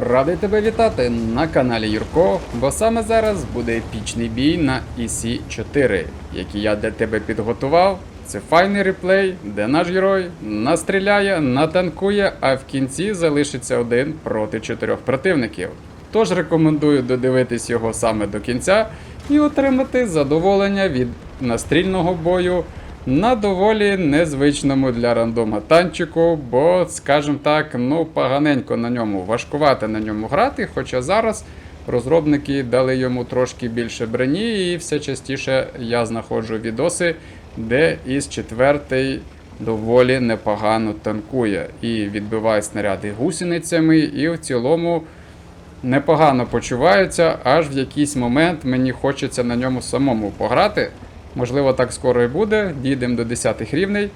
Радий тебе вітати на каналі Юрко, бо саме зараз буде епічний бій на EC4, який я для тебе підготував. Це файний реплей, де наш герой настріляє, натанкує, а в кінці залишиться один проти чотирьох противників. Тож рекомендую додивитись його саме до кінця і отримати задоволення від настрільного бою на доволі незвичному для рандома танчику, бо, скажімо так, ну поганенько на ньому, важкувати на ньому грати. Хоча зараз розробники дали йому трошки більше броні, і все частіше я знаходжу відоси, де із четвертий доволі непогано танкує і відбиває снаряди гусеницями, і в цілому непогано почуваються, аж в якийсь момент мені хочеться на ньому самому пограти. Можливо, так скоро і буде. Дійдемо до 10 рівней.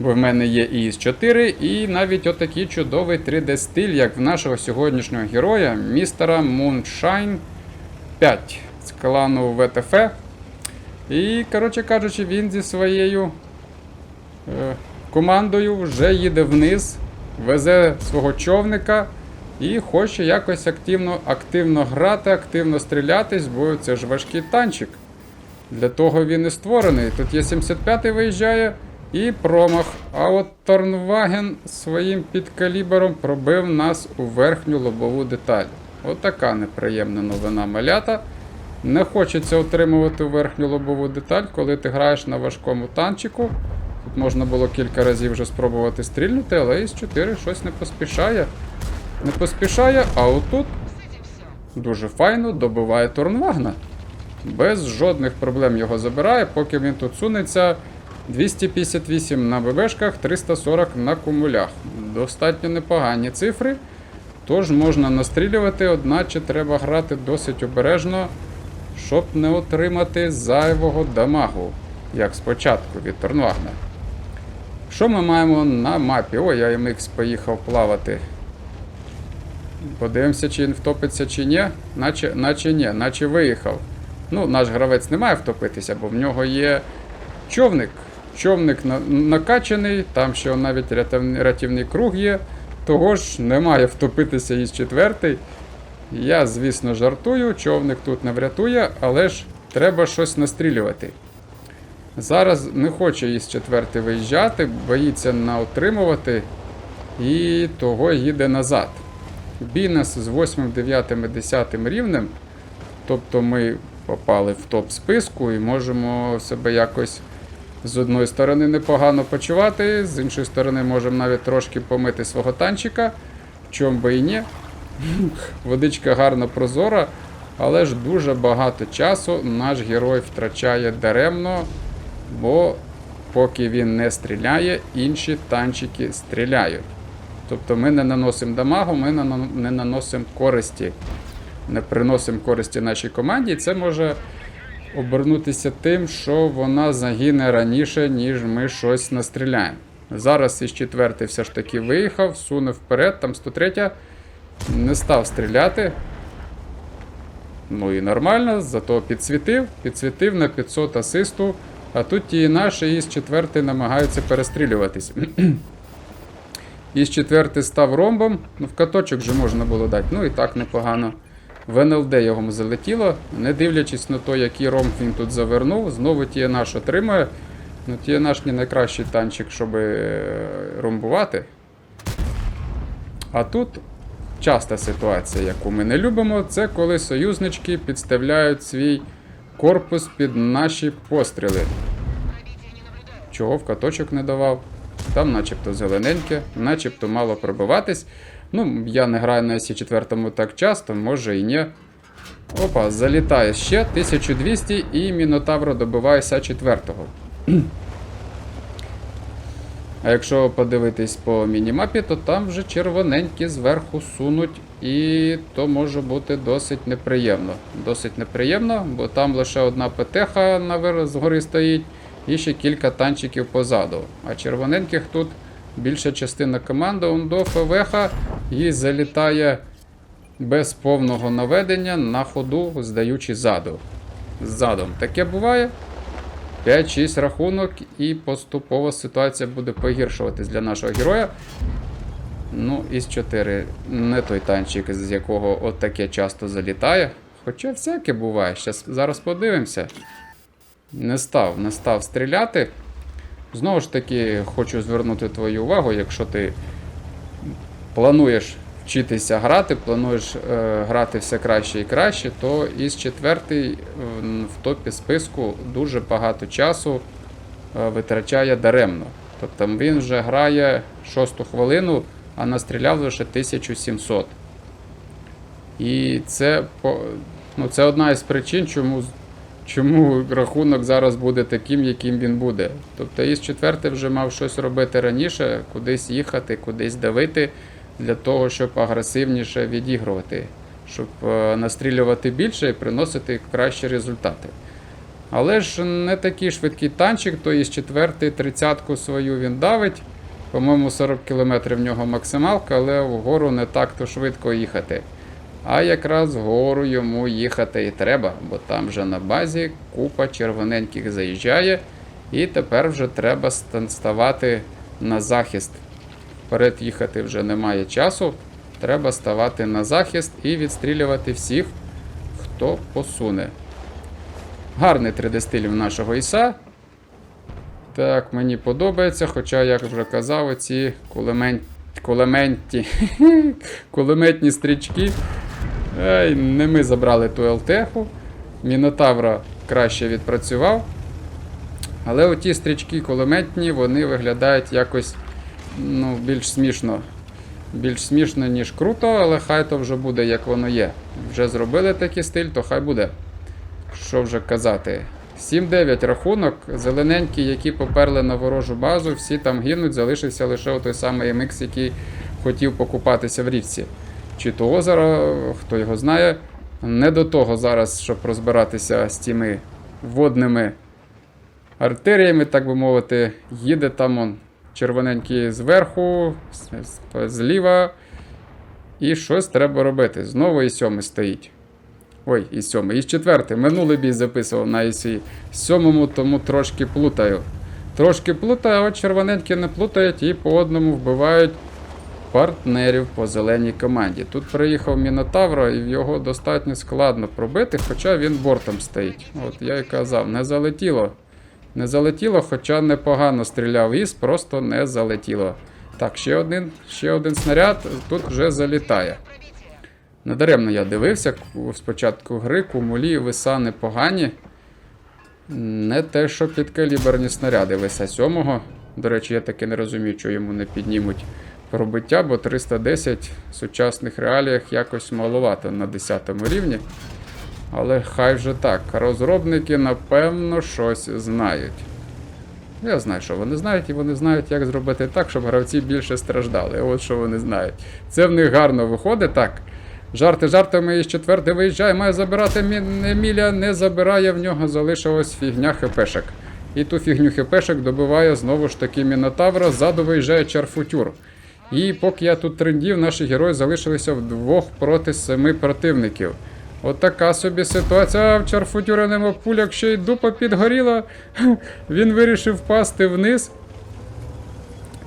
Бо в мене є і 4 і навіть отакий чудовий 3D-стиль, як в нашого сьогоднішнього героя, містера Moonshine 5 з клану ВТФ. І, коротше кажучи, він зі своєю е, командою вже їде вниз, везе свого човника і хоче якось активно, активно грати, активно стрілятись, бо це ж важкий танчик. Для того він і створений. Тут є 75-й виїжджає і промах. А от Торнваген своїм підкалібером пробив нас у верхню лобову деталь. Отака неприємна новина малята. Не хочеться отримувати верхню лобову деталь, коли ти граєш на важкому танчику. Тут можна було кілька разів вже спробувати стрільнути, але із 4 щось не поспішає. Не поспішає, а отут дуже файно добиває Торнвагна. Без жодних проблем його забирає, поки він тут сунеться 258 на ББшках, 340 на кумулях. Достатньо непогані цифри. Тож можна настрілювати, одначе треба грати досить обережно, щоб не отримати зайвого дамагу, як спочатку від Торнвагна. Що ми маємо на мапі? О, я MX поїхав плавати. Подивимося, чи він втопиться, чи ні. Наче, наче ні, наче виїхав. Ну, наш гравець не має втопитися, бо в нього є човник. Човник накачаний, там ще навіть рятівний, круг є. Того ж не має втопитися із четвертий. Я, звісно, жартую, човник тут не врятує, але ж треба щось настрілювати. Зараз не хоче із четвертий виїжджати, боїться наотримувати і того їде назад. Бінес з 8, 9, 10 рівнем. Тобто ми попали в топ списку і можемо себе якось з одної сторони непогано почувати, з іншої сторони можемо навіть трошки помити свого танчика, в чому би і ні. Водичка гарно прозора, але ж дуже багато часу наш герой втрачає даремно, бо поки він не стріляє, інші танчики стріляють. Тобто ми не наносимо дамагу, ми не наносимо користі не приносимо користі нашій команді, і це може обернутися тим, що вона загине раніше, ніж ми щось настріляємо. Зараз із четвертий все ж таки виїхав, суне вперед, там 103 не став стріляти. Ну і нормально, зато підсвітив, підсвітив на 500 асисту, а тут ті наші із четвертий намагаються перестрілюватись. Із четвертий став ромбом, ну в каточок же можна було дати, ну і так непогано. В НЛД його залетіло, не дивлячись на те, який ромб він тут завернув, знову TNH отримує. Ну, TNH не найкращий танчик, щоб е, ромбувати. А тут часта ситуація, яку ми не любимо, це коли союзнички підставляють свій корпус під наші постріли. Чого в каточок не давав? Там начебто зелененьке, начебто мало пробиватись. Ну, я не граю на С4 так часто, може і ні. Опа, залітає ще 1200 і Мінотавро добиває С4. А якщо подивитись по мінімапі, то там вже червоненькі зверху сунуть, і то може бути досить неприємно. Досить неприємно, бо там лише одна ПТХ наверх згори стоїть, і ще кілька танчиків позаду. А червоненьких тут більша частина команди Ундо ФВХ і залітає без повного наведення на ходу, здаючи ззаду. Задом. Таке буває. 5-6 рахунок, і поступово ситуація буде погіршуватись для нашого героя. Ну, із 4 не той танчик, з якого от часто залітає. Хоча всяке буває. Щас, зараз подивимося. Не став, не став стріляти. Знову ж таки, хочу звернути твою увагу, якщо ти плануєш вчитися грати, плануєш е, грати все краще і краще, то із четвертий е, в топі списку дуже багато часу е, витрачає даремно. Тобто він вже грає шосту хвилину, а настріляв лише 1700. І це, ну, це одна із причин, чому, чому рахунок зараз буде таким, яким він буде. Тобто із четвертий вже мав щось робити раніше, кудись їхати, кудись давити, для того, щоб агресивніше відігрувати, щоб е, настрілювати більше і приносити кращі результати. Але ж не такий швидкий танчик, то із четвертий тридцятку свою він давить. По-моєму, 40 км в нього максималка, але вгору не так-то швидко їхати. А якраз вгору йому їхати і треба, бо там вже на базі купа червоненьких заїжджає, і тепер вже треба ставати на захист. Вперед їхати вже немає часу. Треба ставати на захист і відстрілювати всіх, хто посуне. Гарний 3D-стиль в нашого Іса. Так, мені подобається, хоча, як вже казав, оці кулемент... кулементі... кулеметні стрічки. Ей, не ми забрали ту ЛТХу. Мінотавра краще відпрацював. Але оті стрічки кулеметні, вони виглядають якось ну, більш смішно. Більш смішно, ніж круто, але хай то вже буде, як воно є. Вже зробили такий стиль, то хай буде. Що вже казати? 7-9 рахунок. Зелененькі, які поперли на ворожу базу, всі там гинуть, залишився лише той самий MX, який хотів покупатися в річці. Чи то озеро, хто його знає. Не до того зараз, щоб розбиратися з тими водними артеріями, так би мовити, їде там он червоненький зверху, зліва. І щось треба робити. Знову і сьомий стоїть. Ой, і сьомий. І четвертий. Минулий бій записував на ІСі. Сьомому, тому трошки плутаю. Трошки плутаю, а от червоненькі не плутають і по одному вбивають партнерів по зеленій команді. Тут приїхав Мінотавро, і його достатньо складно пробити, хоча він бортом стоїть. От я і казав, не залетіло. Не залетіло, хоча непогано стріляв із, просто не залетіло. Так, ще один, ще один снаряд тут вже залітає. Недаремно я дивився спочатку гри, кумулі і виса непогані. Не те, що підкаліберні снаряди виса 7 До речі, я таки не розумію, що йому не піднімуть пробиття, бо 310 в сучасних реаліях якось маловато на 10 рівні. Але хай вже так. Розробники, напевно, щось знають. Я знаю, що вони знають, і вони знають, як зробити так, щоб гравці більше страждали. От що вони знають. Це в них гарно виходить так. Жарти жартами із четвертий виїжджає, має забирати Мі- Еміля, не забирає, в нього залишилась фігня хпшек. І ту фігню хпшек добиває знову ж таки Мінотавра, ззаду виїжджає Чарфутюр. І поки я тут трендів, наші герої залишилися вдвох проти семи противників. От собі ситуація. В Чарфутюра нема пуляк, ще й дупа підгоріла. Він вирішив впасти вниз.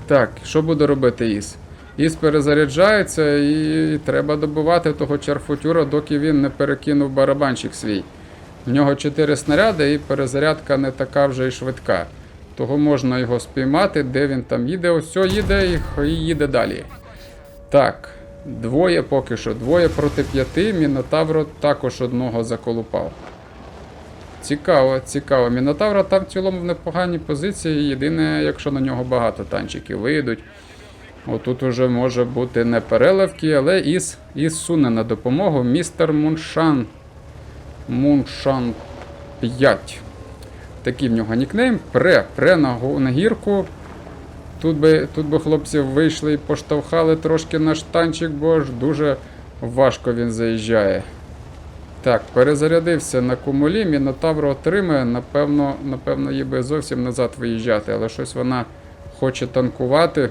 Так, що буде робити Іс? Іс перезаряджається і треба добивати того чарфутюра, доки він не перекинув барабанчик свій. В нього 4 снаряди і перезарядка не така вже й швидка. Того можна його спіймати, де він там їде. Ось їде і їде далі. Так, двоє поки що, двоє проти п'яти. Мінотавро також одного заколупав. Цікаво, цікаво. Мінотавра там в цілому в непоганій позиції. Єдине, якщо на нього багато танчиків вийдуть. Отут уже може бути не переливки, але Іс, Іс суне на допомогу. Містер Муншан. Муншан 5. Такий в нього нікнейм. Пре, пре на, на гірку. Тут би, тут би хлопці вийшли і поштовхали трошки наш танчик, бо ж дуже важко він заїжджає. Так, перезарядився на кумулі, Мінотавр отримає, напевно, напевно, їй би зовсім назад виїжджати, але щось вона хоче танкувати.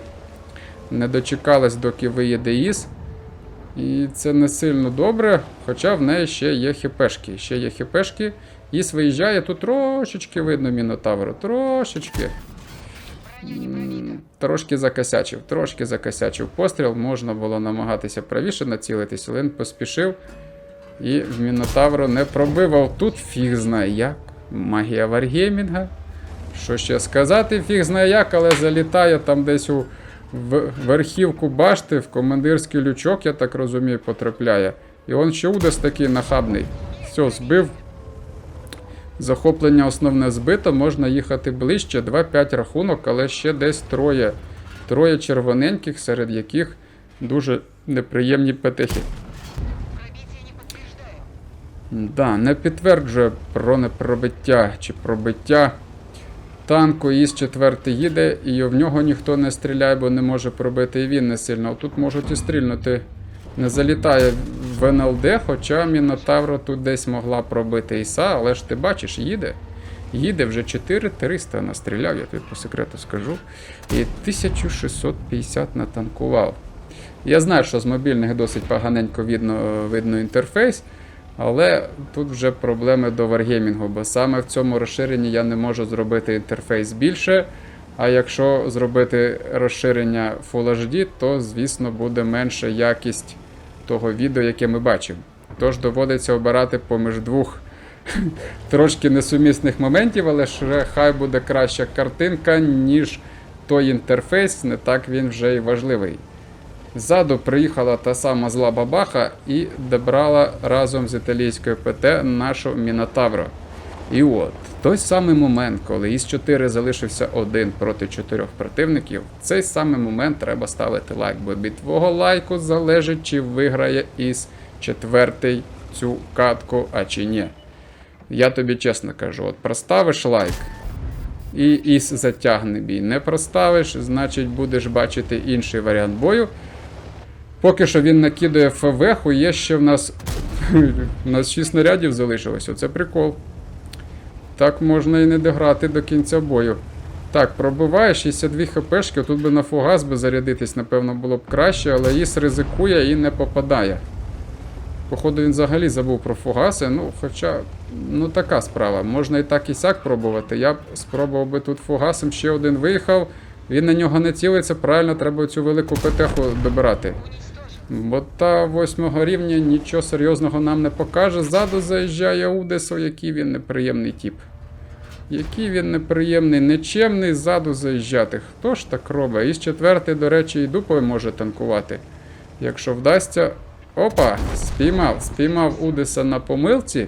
Не дочекалась, доки виїде Іс. І це не сильно добре, хоча в неї ще є хіпешки. Ще є хіпешки. Іс виїжджає, тут трошечки видно Мінотавру. Трошечки. Трошки закосячив, трошки закосячив постріл, можна було намагатися правіше націлитись, але він поспішив. І в Мінотавро не пробивав. Тут фіг знає як. Магія Варгеймінга. Що ще сказати, фіг знає як, але залітає там десь у верхівку башти, в командирський лючок, я так розумію, потрапляє. І он ще Удес такий нахабний. Все, збив. Захоплення основне збито, можна їхати ближче. 2-5 рахунок, але ще десь троє. Троє червоненьких, серед яких дуже неприємні петехи. Да, не підтверджує про непробиття чи пробиття. Танку із 4 їде, і в нього ніхто не стріляє, бо не може пробити і він не сильно. Тут можуть і стрільнути. Не залітає в НЛД, хоча Мінотавро тут десь могла пробити Іса, але ж ти бачиш, їде. Їде вже 4300 настріляв, я тобі по секрету скажу. І 1650 натанкував. Я знаю, що з мобільних досить поганенько видно, видно інтерфейс, але тут вже проблеми до варгеймінгу, бо саме в цьому розширенні я не можу зробити інтерфейс більше. А якщо зробити розширення Full HD, то звісно буде менша якість того відео, яке ми бачимо. Тож доводиться обирати поміж двох трошки несумісних моментів, але ж хай буде краща картинка, ніж той інтерфейс, не так він вже й важливий. Ззаду приїхала та сама зла бабаха і добрала разом з італійською ПТ нашу Мінотавро. І от, той самий момент, коли із 4 залишився один проти чотирьох противників, в цей самий момент треба ставити лайк, бо від твого лайку залежить, чи виграє із четвертий цю катку, а чи ні. Я тобі чесно кажу, от проставиш лайк, і із затягне бій. Не проставиш, значить будеш бачити інший варіант бою. Поки що він накидує ФВ, є ще в нас. У нас 6 снарядів залишилось, оце прикол. Так можна і не дограти до кінця бою. Так, пробиває 62 хпшки, тут би на фугас би зарядитись, напевно, було б краще, але Іс ризикує і не попадає. Походу, він взагалі забув про фугаси. Ну, хоча, ну така справа. Можна і так і сяк пробувати. Я б спробував би тут фугасом, ще один виїхав. Він на нього не цілиться, правильно, треба цю велику петеху добирати. Бо та восьмого рівня нічого серйозного нам не покаже. Ззаду заїжджає Удесо, який він неприємний тіп. Який він неприємний, нечемний ззаду заїжджати. Хто ж так робить? Із четвертий, до речі, і дупою може танкувати. Якщо вдасться. Опа! Спіймав, спіймав Удеса на помилці.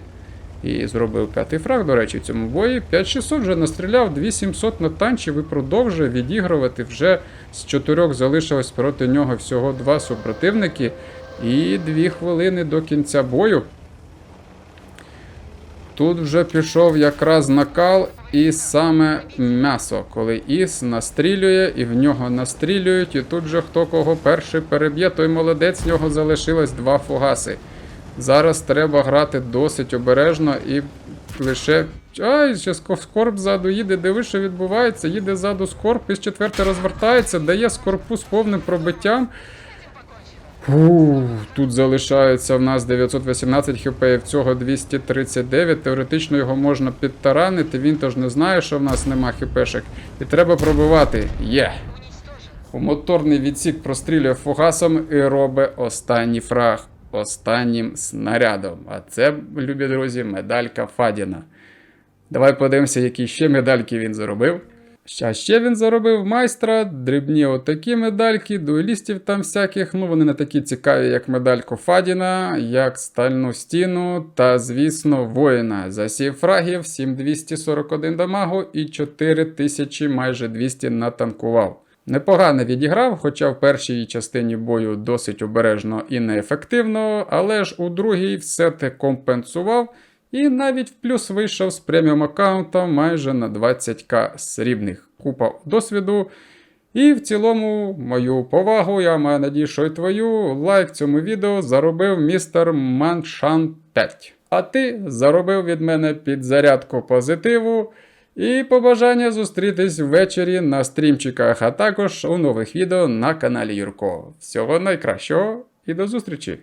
І зробив п'ятий фраг, до речі, в цьому бої. 5600 вже настріляв, 2700 на танчів і продовжує відігрувати. Вже з чотирьох залишилось проти нього всього два супротивники. І дві хвилини до кінця бою. Тут вже пішов якраз накал і саме м'ясо, коли Іс настрілює, і в нього настрілюють, і тут же хто кого перший переб'є, той молодець, в нього залишилось два фугаси. Зараз треба грати досить обережно і лише. Ай, ще скорб ззаду їде, диви, що відбувається, їде ззаду скорб, із четвертий розвертається, дає скорпу з повним пробиттям. Фу, тут залишається в нас 918 хп, і в цього 239. Теоретично його можна підтаранити, він тож не знає, що в нас нема хпшек. І треба пробивати. Є. У моторний відсік прострілює фугасом і робить останній фраг останнім снарядом. А це, любі друзі, медалька Фадіна. Давай подивимося, які ще медальки він заробив. А ще він заробив майстра, дрібні отакі медальки, дуелістів там всяких. Ну вони не такі цікаві, як медальку Фадіна, як стальну стіну та, звісно, воїна. За 7 фрагів, 7241 дамагу і 4000 майже 200 натанкував. Непогано відіграв, хоча в першій частині бою досить обережно і неефективно, але ж у другій все те компенсував. І навіть в плюс вийшов з преміум аккаунта майже на 20к срібних. Купа досвіду. І в цілому, мою повагу, я маю надію, що й твою лайк цьому відео заробив містер Маншан 5. А ти заробив від мене підзарядку позитиву і побажання зустрітись ввечері на стрімчиках, а також у нових відео на каналі Юрко. Всього найкращого і до зустрічі!